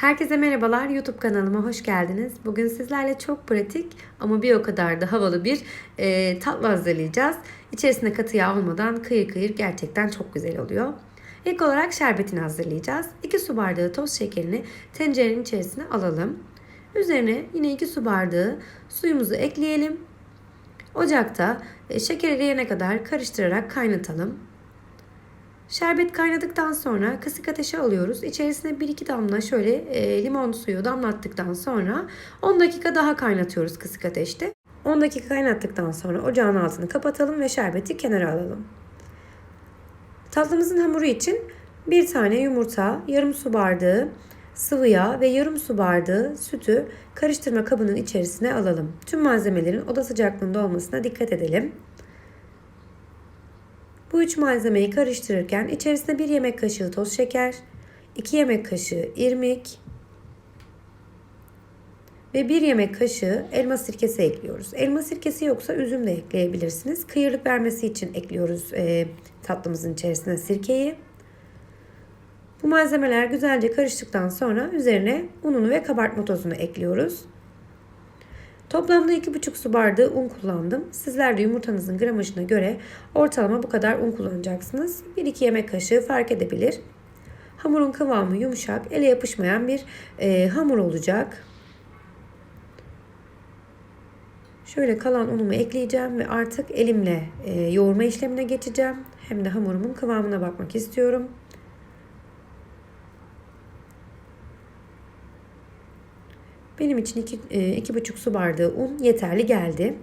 Herkese merhabalar. YouTube kanalıma hoş geldiniz. Bugün sizlerle çok pratik ama bir o kadar da havalı bir e, tatlı hazırlayacağız. İçerisinde katı yağ olmadan kıyır kıyır gerçekten çok güzel oluyor. İlk olarak şerbetini hazırlayacağız. 2 su bardağı toz şekerini tencerenin içerisine alalım. Üzerine yine 2 su bardağı suyumuzu ekleyelim. Ocakta e, şeker eriyene kadar karıştırarak kaynatalım. Şerbet kaynadıktan sonra kısık ateşe alıyoruz. İçerisine 1-2 damla şöyle e, limon suyu damlattıktan sonra 10 dakika daha kaynatıyoruz kısık ateşte. 10 dakika kaynattıktan sonra ocağın altını kapatalım ve şerbeti kenara alalım. Tatlımızın hamuru için bir tane yumurta, yarım su bardağı sıvı yağ ve yarım su bardağı sütü karıştırma kabının içerisine alalım. Tüm malzemelerin oda sıcaklığında olmasına dikkat edelim. Bu üç malzemeyi karıştırırken içerisine 1 yemek kaşığı toz şeker, 2 yemek kaşığı irmik ve 1 yemek kaşığı elma sirkesi ekliyoruz. Elma sirkesi yoksa üzüm de ekleyebilirsiniz. Kıyırlık vermesi için ekliyoruz e, tatlımızın içerisine sirkeyi. Bu malzemeler güzelce karıştıktan sonra üzerine ununu ve kabartma tozunu ekliyoruz. Toplamda 2,5 su bardağı un kullandım. Sizler de yumurtanızın gramajına göre ortalama bu kadar un kullanacaksınız. 1-2 yemek kaşığı fark edebilir. Hamurun kıvamı yumuşak, ele yapışmayan bir e, hamur olacak. Şöyle kalan unumu ekleyeceğim ve artık elimle e, yoğurma işlemine geçeceğim. Hem de hamurumun kıvamına bakmak istiyorum. Benim için 2 iki, buçuk su bardağı un yeterli geldi.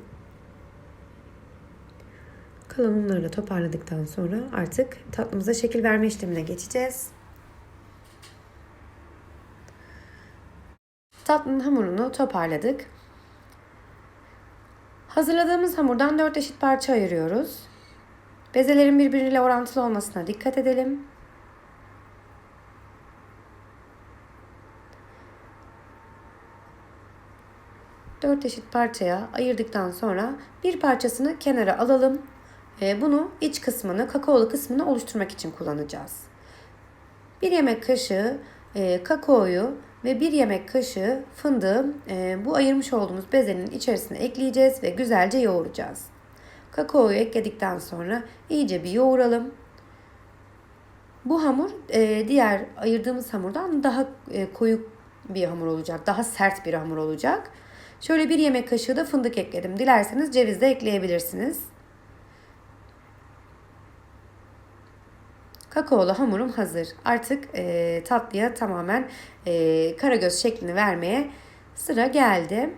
Kalan unları da toparladıktan sonra artık tatlımıza şekil verme işlemine geçeceğiz. Tatlının hamurunu toparladık. Hazırladığımız hamurdan 4 eşit parça ayırıyoruz. Bezelerin birbiriyle orantılı olmasına dikkat edelim. 4 eşit parçaya ayırdıktan sonra bir parçasını kenara alalım. Bunu iç kısmını, kakaolu kısmını oluşturmak için kullanacağız. 1 yemek kaşığı e, kakaoyu ve 1 yemek kaşığı fındığı e, bu ayırmış olduğumuz bezenin içerisine ekleyeceğiz ve güzelce yoğuracağız. Kakaoyu ekledikten sonra iyice bir yoğuralım. Bu hamur e, diğer ayırdığımız hamurdan daha koyu bir hamur olacak. Daha sert bir hamur olacak. Şöyle bir yemek kaşığı da fındık ekledim. Dilerseniz ceviz de ekleyebilirsiniz. Kakaolu hamurum hazır. Artık e, tatlıya tamamen e, karagöz şeklini vermeye sıra geldi.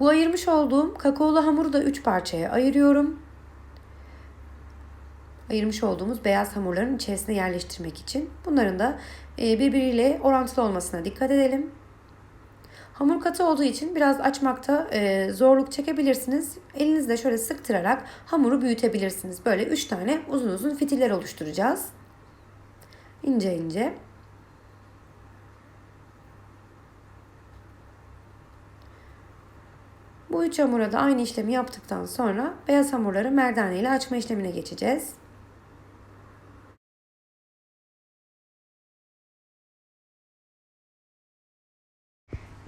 Bu ayırmış olduğum kakaolu hamuru da 3 parçaya ayırıyorum. Ayırmış olduğumuz beyaz hamurların içerisine yerleştirmek için. Bunların da e, birbiriyle orantılı olmasına dikkat edelim. Hamur katı olduğu için biraz açmakta e, zorluk çekebilirsiniz. Elinizle şöyle sıktırarak hamuru büyütebilirsiniz. Böyle 3 tane uzun uzun fitiller oluşturacağız. İnce ince. Bu üç hamura da aynı işlemi yaptıktan sonra beyaz hamurları merdane ile açma işlemine geçeceğiz.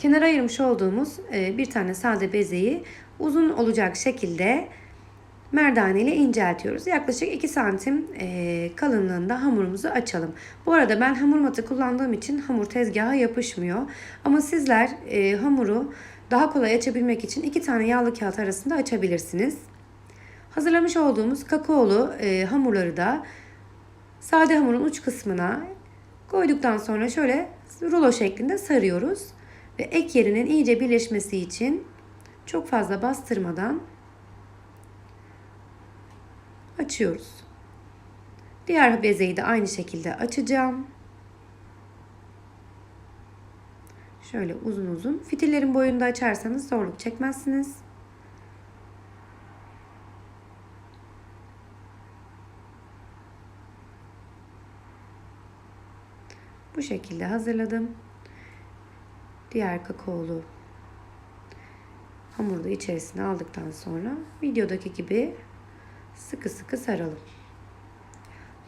Kenara ayırmış olduğumuz e, bir tane sade bezeyi uzun olacak şekilde merdane ile inceltiyoruz. Yaklaşık 2 santim e, kalınlığında hamurumuzu açalım. Bu arada ben hamur matı kullandığım için hamur tezgaha yapışmıyor. Ama sizler e, hamuru daha kolay açabilmek için iki tane yağlı kağıt arasında açabilirsiniz. Hazırlamış olduğumuz kakaolu hamurları da sade hamurun uç kısmına koyduktan sonra şöyle rulo şeklinde sarıyoruz ve ek yerinin iyice birleşmesi için çok fazla bastırmadan açıyoruz. Diğer bezeyi de aynı şekilde açacağım. Şöyle uzun uzun. Fitillerin boyunda açarsanız zorluk çekmezsiniz. Bu şekilde hazırladım. Diğer kakaolu hamuru da içerisine aldıktan sonra videodaki gibi sıkı sıkı saralım.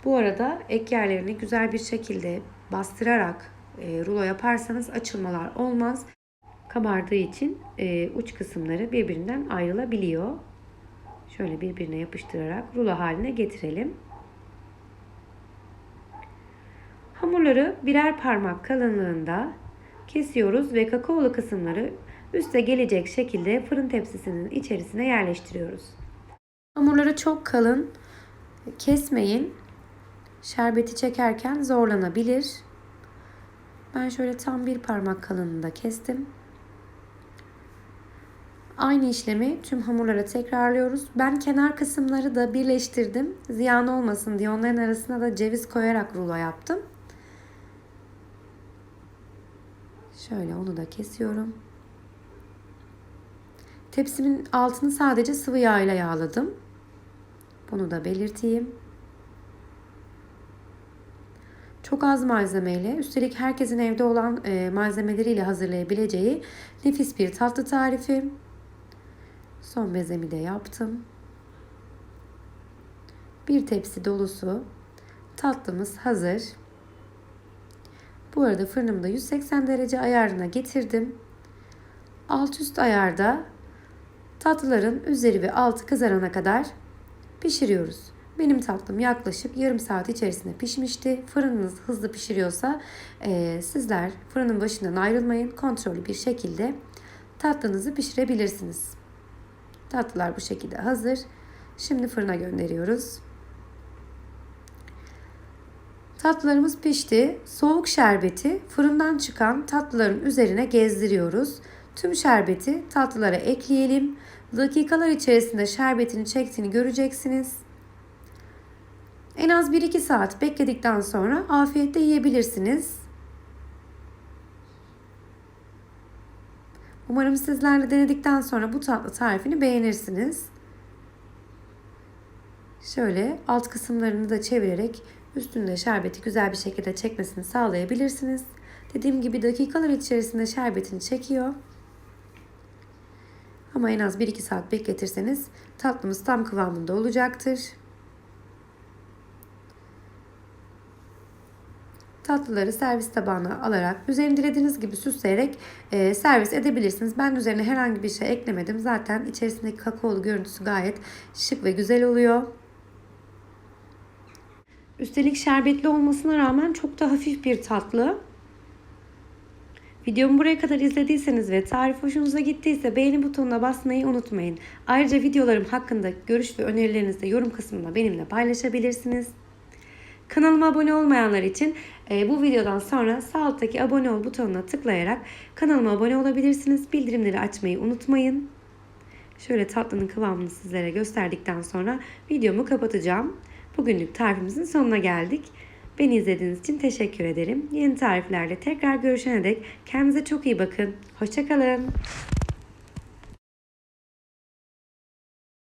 Bu arada ek yerlerini güzel bir şekilde bastırarak e, rulo yaparsanız açılmalar olmaz. Kabardığı için e, uç kısımları birbirinden ayrılabiliyor. Şöyle birbirine yapıştırarak rulo haline getirelim. Hamurları birer parmak kalınlığında kesiyoruz ve kakaolu kısımları üste gelecek şekilde fırın tepsisinin içerisine yerleştiriyoruz. Hamurları çok kalın kesmeyin. Şerbeti çekerken zorlanabilir. Ben şöyle tam bir parmak kalınlığında kestim. Aynı işlemi tüm hamurlara tekrarlıyoruz. Ben kenar kısımları da birleştirdim. Ziyan olmasın diye onların arasına da ceviz koyarak rulo yaptım. Şöyle onu da kesiyorum. Tepsimin altını sadece sıvı yağ ile yağladım. Bunu da belirteyim. Çok az malzemeyle, üstelik herkesin evde olan e, malzemeleriyle hazırlayabileceği nefis bir tatlı tarifi. Son bezemi de yaptım. Bir tepsi dolusu tatlımız hazır. Bu arada fırınımda 180 derece ayarına getirdim. Alt üst ayarda tatlıların üzeri ve altı kızarana kadar pişiriyoruz. Benim tatlım yaklaşık yarım saat içerisinde pişmişti. Fırınınız hızlı pişiriyorsa e, sizler fırının başından ayrılmayın. Kontrollü bir şekilde tatlınızı pişirebilirsiniz. Tatlılar bu şekilde hazır. Şimdi fırına gönderiyoruz. Tatlılarımız pişti. Soğuk şerbeti fırından çıkan tatlıların üzerine gezdiriyoruz. Tüm şerbeti tatlılara ekleyelim. Dakikalar içerisinde şerbetini çektiğini göreceksiniz. En az 1-2 saat bekledikten sonra afiyetle yiyebilirsiniz. Umarım sizler de denedikten sonra bu tatlı tarifini beğenirsiniz. Şöyle alt kısımlarını da çevirerek üstünde şerbeti güzel bir şekilde çekmesini sağlayabilirsiniz. Dediğim gibi dakikalar içerisinde şerbetini çekiyor. Ama en az 1-2 saat bekletirseniz tatlımız tam kıvamında olacaktır. Tatlıları servis tabağına alarak üzerini dilediğiniz gibi süsleyerek e, servis edebilirsiniz. Ben üzerine herhangi bir şey eklemedim. Zaten içerisindeki kakaolu görüntüsü gayet şık ve güzel oluyor. Üstelik şerbetli olmasına rağmen çok da hafif bir tatlı. Videomu buraya kadar izlediyseniz ve tarif hoşunuza gittiyse beğeni butonuna basmayı unutmayın. Ayrıca videolarım hakkında görüş ve önerilerinizi de yorum kısmında benimle paylaşabilirsiniz. Kanalıma abone olmayanlar için e, bu videodan sonra sağ alttaki abone ol butonuna tıklayarak kanalıma abone olabilirsiniz. Bildirimleri açmayı unutmayın. Şöyle tatlının kıvamını sizlere gösterdikten sonra videomu kapatacağım. Bugünlük tarifimizin sonuna geldik. Beni izlediğiniz için teşekkür ederim. Yeni tariflerle tekrar görüşene dek kendinize çok iyi bakın. Hoşçakalın.